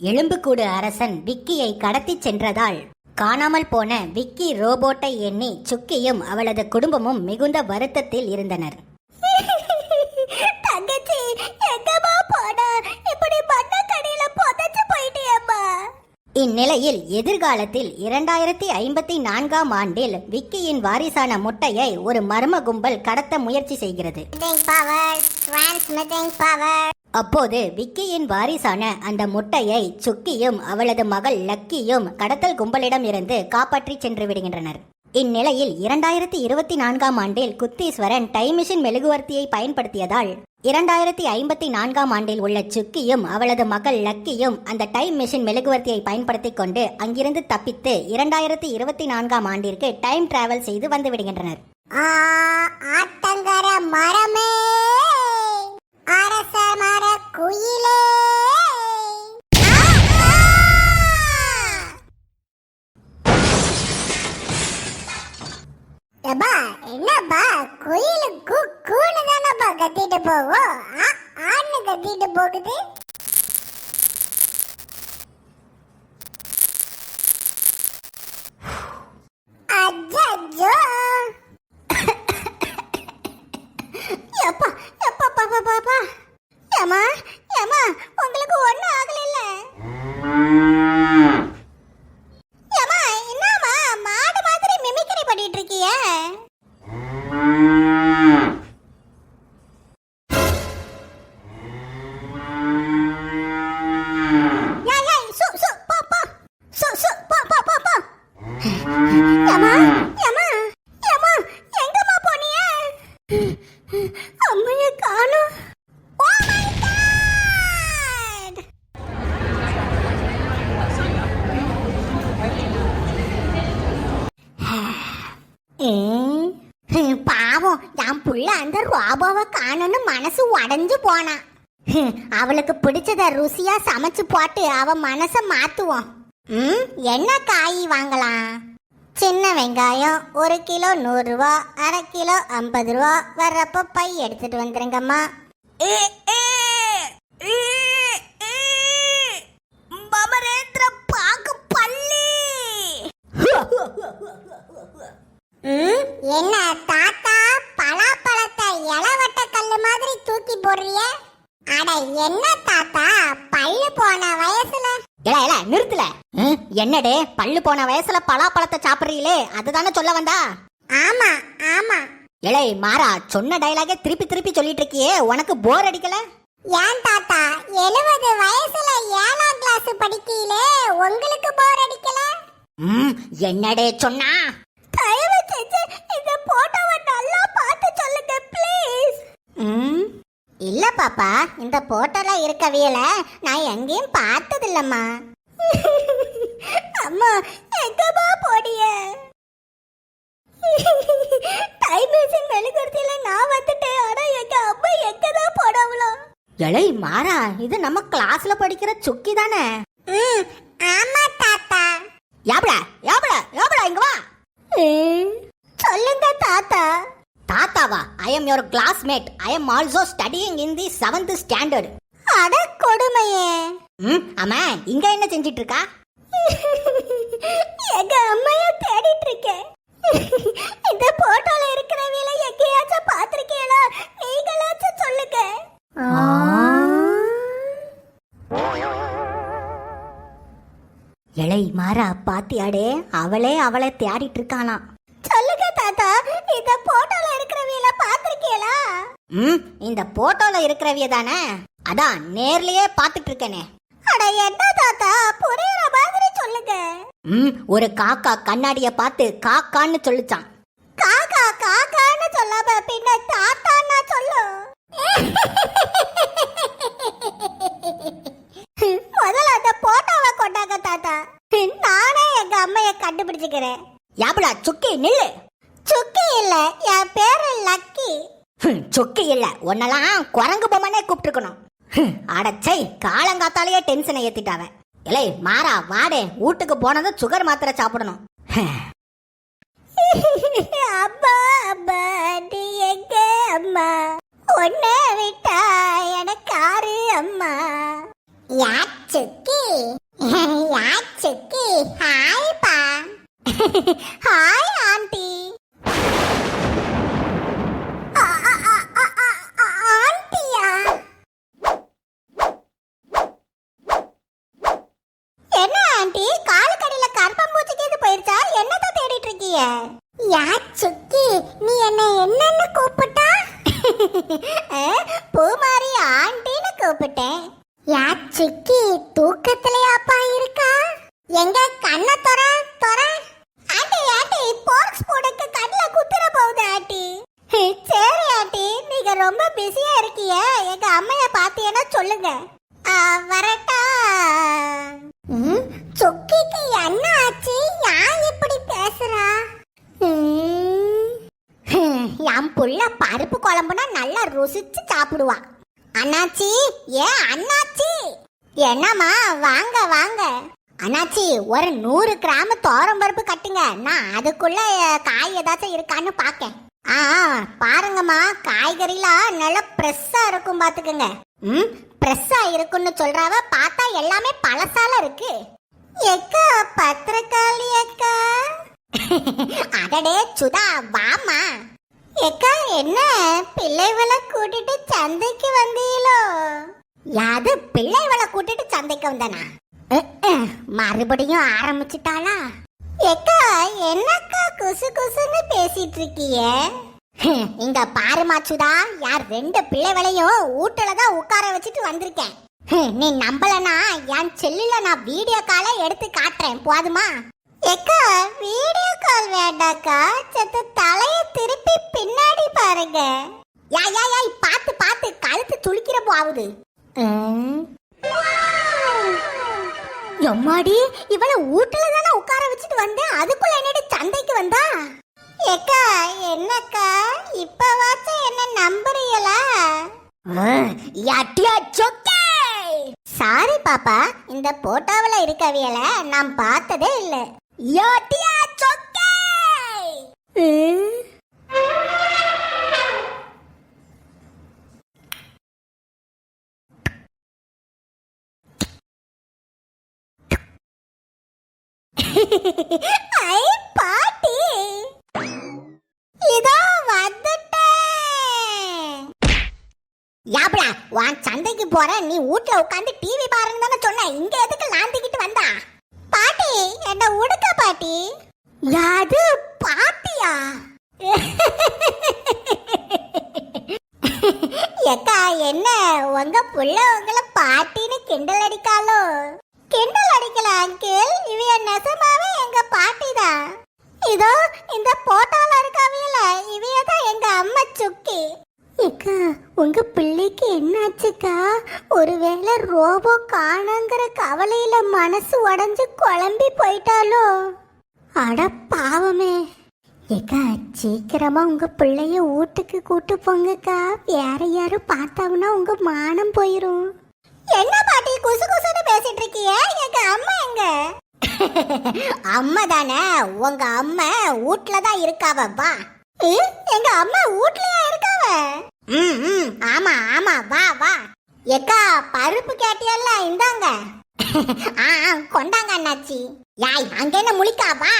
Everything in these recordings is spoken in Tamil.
எலும்புக்கூடு அரசன் விக்கியை கடத்திச் சென்றதால் காணாமல் போன விக்கி ரோபோட்டை எண்ணி சுக்கியும் அவளது குடும்பமும் மிகுந்த வருத்தத்தில் இருந்தனர். இந்நிலையில் எதிர்காலத்தில் இரண்டாயிரத்தி ஐம்பத்தி நான்காம் ஆண்டில் விக்கியின் வாரிசான முட்டையை ஒரு மர்ம கும்பல் கடத்த முயற்சி செய்கிறது. அப்போது விக்கியின் வாரிசான அந்த முட்டையை சுக்கியும் அவளது மகள் லக்கியும் கடத்தல் கும்பலிடம் இருந்து காப்பாற்றி சென்று விடுகின்றனர். இந்நிலையில் இரண்டாயிரத்தி இருபத்தி நான்காம் ஆண்டில் குத்தீஸ்வரன் டைம் மிஷின் மெழுகுவர்த்தியை பயன்படுத்தியதால் இரண்டாயிரத்தி ஐம்பத்தி நான்காம் ஆண்டில் உள்ள சுக்கியும் அவளது மகள் லக்கியும் அந்த டைம் மிஷின் மெழுகுவர்த்தியை பயன்படுத்தி கொண்டு அங்கிருந்து தப்பித்து இரண்டாயிரத்தி இருபத்தி நான்காம் ஆண்டிற்கு டைம் டிராவல் செய்து வந்து விடுகின்றனர். ஆத்தங்கர மரமே! அரச குயிலே. ஆ, எப்பா என்னப்பா குயில் கு கூனு தானப்பா கத்திட்டு போகும் ஆ, ஆன்னு கத்திட்டு போகுது. அம்மைய காணும். Oh பாவம். என் புள்ள அந்த ரோபோவை காணும்னு மனசு உடஞ்சு போனான் அவளுக்கு பிடிச்சத ருசியா சமைச்சு போட்டு அவ மனச மாத்துவோம். ம் என்ன காய் வாங்கலாம்? சின்ன வெங்காயம் ஒரு கிலோ நூறு ரூபா அரை கிலோ ஐம்பது ரூபா. வர்றப்ப பை எடுத்துட்டு வந்துருங்கம்மா. மமரேந்திர பாக்கு பள்ளி. என்ன தாத்தா பலாப்பழத்தை இளவட்ட கல்லு மாதிரி தூக்கி போடுறிய? அட என்ன தாத்தா? பல்லு போன வயசுல எல எல நிறுத்தல. என்னடே பல்லு போன வயசுல பலாப்பழத்தை சாப்பிடுறீங்களே? அதுதானே சொல்ல வந்தா? ஆமா ஆமா. இலை மாறா சொன்ன டயலாகே திருப்பி திருப்பி சொல்லிட்டு இருக்கியே உனக்கு போர் அடிக்கல? ஏன் தாத்தா எழுபது வயசுல ஏழாம் கிளாஸ் படிக்கையிலே உங்களுக்கு போர் அடிக்கல? ம் என்னடே சொன்னா தயவு செஞ்சு இந்த போட்டோவை நல்லா பார்த்து சொல்லுங்க ப்ளீஸ் ம் இல்ல பாப்பா இந்த போட்டோல இருக்கவியல நான் எங்கேயும் பார்த்தது இல்லம்மா அம்மா எங்கம்மா போடிய டைம் மிஷின் மெழுகுவர்த்தியில நான் வந்துட்டேன். ஆனா எங்க அம்மா எங்க தான் போடவளோ இலை மாறா இது நம்ம கிளாஸ்ல படிக்கிற சுக்கி தானே? ஆமா தாத்தா. யாபடா யாபடா யாபடா இங்க வா. சொல்லுங்க தாத்தா. தாத்தாவா I am your classmate I am also studying in the seventh standard அட கொடுமையே. ம் ஆமா இங்க என்ன செஞ்சிட்டு இருக்கா எங்க அம்மைய தேடிட்டு இருக்கேன் இந்த போட்டோல இருக்கிறவங்கள எங்கேயாச்சும் பாத்திருக்கீங்களா நீங்களாச்சும் சொல்லுங்க. இலை மாறா பாத்தியாடே. அவளே அவளை தேடிட்டு இருக்காளாம் சொல்லுங்க இந்த போட்டோல இருக்கிறவங்கள பாத்திருக்கீங்களா ம் இந்த போட்டோல இருக்கிறவிய தானே? அதான் நேர்லயே பாத்துட்டு இருக்கேனே அட என்ன தாத்தா? புரியுற மாதிரி சொல்லுங்க. ம் ஒரு காக்கா கண்ணாடிய பார்த்து காக்கான்னு சொல்லுச்சான். காக்கா காக்கான்னு சொல்லாம பின்ன தாத்தான்னா சொல்லு. முதல்ல அந்த போட்டோவை கொண்டாங்க தாத்தா. நானே எங்க அம்மைய கண்டுபிடிச்சுக்கிறேன். யாபடா சுக்கி நில்லு. உன்னெல்லாம் குரங்கு பொம்மனே கூப்பிட்டுருக்கணும். அடச்சை காலங்காத்தாலேயே டென்ஷனை ஏத்திட்டாவ இலை மாறா வாடே வீட்டுக்கு போனதும் சுகர் மாத்திரை சாப்பிடணும். அப்பா அப்பா அம்மா நீ எங்க அம்மா? ஒன்னே தேடிட்டு யா சுக்கி? நீ என்ன என்னன்னு கூப்பிட்டா? பூமாரி ஆண்டின்னு கூப்பிட்டேன். யா சுக்கி? தூக்கத்திலேயாப்பா இருக்கா? எங்க கண்ண தொற தொற ஆண்டி ஆண்டி போர்க்ஸ் போடுக்கு என்னம்மா வாங்க வாங்க. அண்ணாச்சி ஒரு நூறு கிராம் தோரம் பருப்பு கட்டுங்க. நான் அதுக்குள்ள காய் ஏதாச்சும் இருக்கான்னு பார்க்கேன் ஆ பாருங்கம்மா காய்கறிலாம் நல்லா ஃப்ரெஷ்ஷாக இருக்கும் பாத்துக்கோங்க. ம் ஃப்ரெஷ்ஷாக இருக்குன்னு சொல்றாவ பார்த்தா எல்லாமே பழசால இருக்கு. எக்கா பத்திரக்காளி அக்கா அடடே சுதா வாமா எக்கா என்ன பிள்ளைகளை கூட்டிட்டு சந்தைக்கு வந்தீங்களோ? யாது பிள்ளைகளை கூட்டிட்டு சந்தைக்கு வந்தனா? மறுபடியும் ஆரம்பிச்சிட்டாளா? எக்கா என்னக்கா குசு குசுன்னு பேசிட்டு இருக்கீங்க ஹம், இங்க பாருமா சுதா யார் ரெண்டு பிள்ளைகளையும் வீட்டுல தான் உட்கார வச்சுட்டு வந்திருக்கேன். நீ நம்பலனா என் செல்லுல நான் வீடியோ காலை எடுத்து காட்டுறேன் போதுமா? எக்கா வீடியோ கால் வேண்டாக்கா சத்து தலைய திருப்பி பின்னாடி பாருங்க. யா யா யா பார்த்து பார்த்து கழுத்து துளிக்கிற போகுது. எம்மாடி இவளை வீட்டுல தானே உட்கார வச்சுட்டு வந்தேன். அதுக்குள்ள என்னடி சந்தைக்கு வந்தா? ஏக்கா என்னக்கா? இப்பவாச்சும் என்ன நம்புறீங்களா? யாட்டியா சொக்கே? சாரி பாப்பா. இந்த போட்டோவில் இருக்கவியல நான் பார்த்ததே இல்ல. யாட்டியா சொக்கே? ஐ பாட்டி. இதோ வந்துட்டேன். யாப்டா உன் சந்தைக்கு போற நீ வீட்ல உட்காந்து டிவி பாருன்னு தானே சொன்ன இங்க எதுக்கு லாந்திக்கிட்டு வந்தா? பாட்டி என்ன உடுக்க பாட்டி. யாது பாட்டியா? எக்கா என்ன உங்க புள்ள உங்களை பாட்டின்னு கிண்டல் அடிக்காலோ கிண்டல் அடிக்கல அங்கிள் இவைய நெசமாவே எங்க பாட்டி தான் இதோ இந்த போட்டால இருக்காவியல இவைய தான் எங்க அம்மா சுக்கி. அக்கா உங்க பிள்ளைக்கு என்னாச்சுக்கா? ஒருவேளை ரோபோ காணங்கிற கவலையில மனசு உடஞ்சு குழம்பி போயிட்டாலோ? அட பாவமே. ஏக்கா சீக்கிரமா உங்க பிள்ளைய வீட்டுக்கு கூட்டு போங்கக்கா. வேற யாரும் பார்த்தாங்கன்னா உங்க மானம் போயிரும். என்ன பாட்டி குசு குசுன்னு பேசிட்டு இருக்கீங்க எங்க அம்மா எங்க? அம்மா தானே உங்க அம்மா வீட்ல தான் இருக்காவ வா. எங்க அம்மா வீட்லயா இருக்காவ? ம் ம் ஆமா ஆமா வா வா. எக்கா பருப்பு கேட்டியல்ல இந்தாங்க. ஆ ஆ, கொண்டாங்க அண்ணாச்சி. யாய் அங்க என்ன முழிக்கா வா.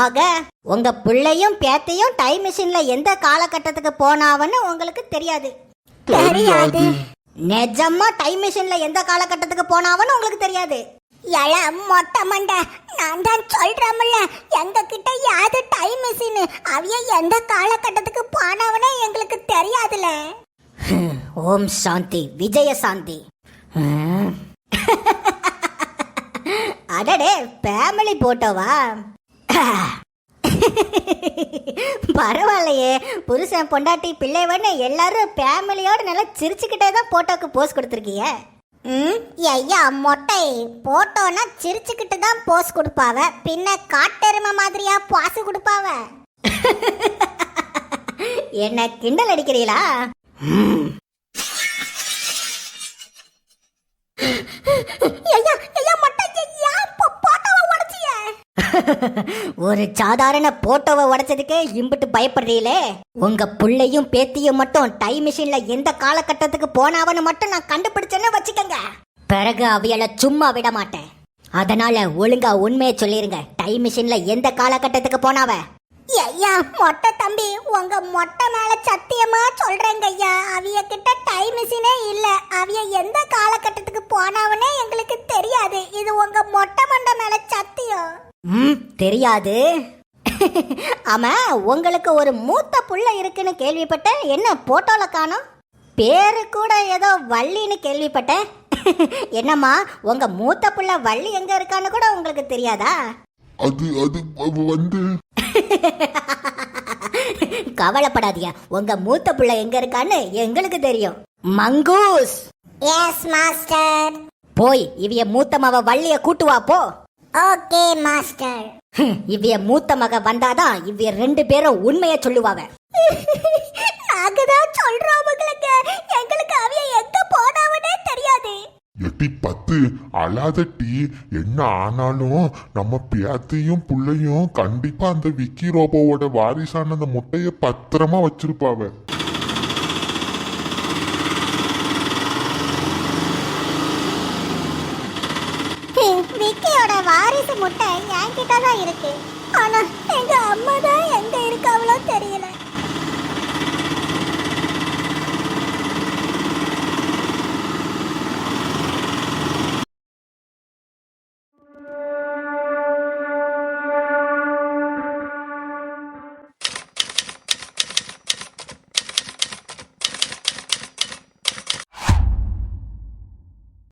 ஆக உங்க பிள்ளையும் பேத்தையும் டைம் மிஷின்ல எந்த காலகட்டத்துக்கு போனாவன்னு உங்களுக்கு தெரியாது. தெரியாது. நிஜமா டைம் மிஷின்ல எந்த காலகட்டத்துக்கு போனாவன்னு உங்களுக்கு தெரியாது. எல மொட்டை மண்டை நான் தான் சொல்றேன்ல எங்க கிட்ட யாது டைம் மிஷின் அவிய எந்த காலகட்டத்துக்கு போனவனே எங்களுக்கு தெரியாதுல. ஓம் சாந்தி விஜய சாந்தி. அடடே ஃபேமிலி போட்டோவா பரவாயில்லையே. புருஷன் பொண்டாட்டி பிள்ளைவன்னு எல்லாரும் ஃபேமிலியோட நல்லா சிரிச்சுக்கிட்டே தான் போட்டோக்கு போஸ் கொடுத்துருக்கீங்க. ம் ஐயா மொட்டை போட்டோனா சிரிச்சுக்கிட்டு தான் போஸ் கொடுப்பாவ. பின்ன காட்டெருமை மாதிரியா பாசு கொடுப்பாவ. என்ன கிண்டல் அடிக்கிறீங்களா ஐயா ஒரு சாதாரண போட்டோவை உடைச்சதுக்கே இம்பிட்டு பயப்படுறீங்களே? உங்க புள்ளையும் பேத்தியும் மட்டும் டைம் மிஷின்ல எந்த காலகட்டத்துக்கு போனாவன்னு மட்டும் நான் கண்டுபிடிச்சேன்னு வச்சுக்கோங்க. பிறகு அவியல சும்மா விட மாட்டேன். அதனால ஒழுங்கா உண்மையை சொல்லிருங்க. டைம் மிஷின்ல எந்த காலகட்டத்துக்கு போனாவ? ஐயா மொட்டை தம்பி உங்க மொட்டை மேல சத்தியமா சொல்றேங்க ஐயா. அவிய கிட்ட டைம் மிஷினே இல்ல. அவிய எந்த காலகட்டத்துக்கு போனாவனே எங்களுக்கு தெரியாது. இது உங்க ம் தெரியாது. ஆமா உங்களுக்கு ஒரு மூத்த புள்ள இருக்குன்னு கேள்விப்பட்டேன். என்ன போட்டோல காணோம்? பேரு கூட ஏதோ வள்ளின்னு கேள்விப்பட்டேன். என்னம்மா உங்க மூத்த புள்ள வள்ளி எங்க இருக்கான்னு கூட உங்களுக்கு தெரியாதா? அது அது வந்து. கவலைப்படாதீங்க. உங்க மூத்த புள்ள எங்க இருக்கான்னு எங்களுக்கு தெரியும். மங்கூஸ். எஸ் மாஸ்டர் போய் இவிய மூத்த மவ வள்ளிய கூட்டு வா போ. Okay master. இவிய மூத்த மக வந்தாதான் இவ்விய ரெண்டு பேரும் உண்மைய சொல்லுவாவ நாங்க தான் சொல்றோம் உங்களுக்கு. எங்களுக்கு அவிய எங்க போனாவனே தெரியாது. எட்டி பத்து அழாதட்டி என்ன ஆனாலும் நம்ம பேத்தையும் புள்ளையும் கண்டிப்பா அந்த விக்கி ரோபோவோட வாரிசான அந்த முட்டைய பத்திரமா வச்சிருப்பாவ.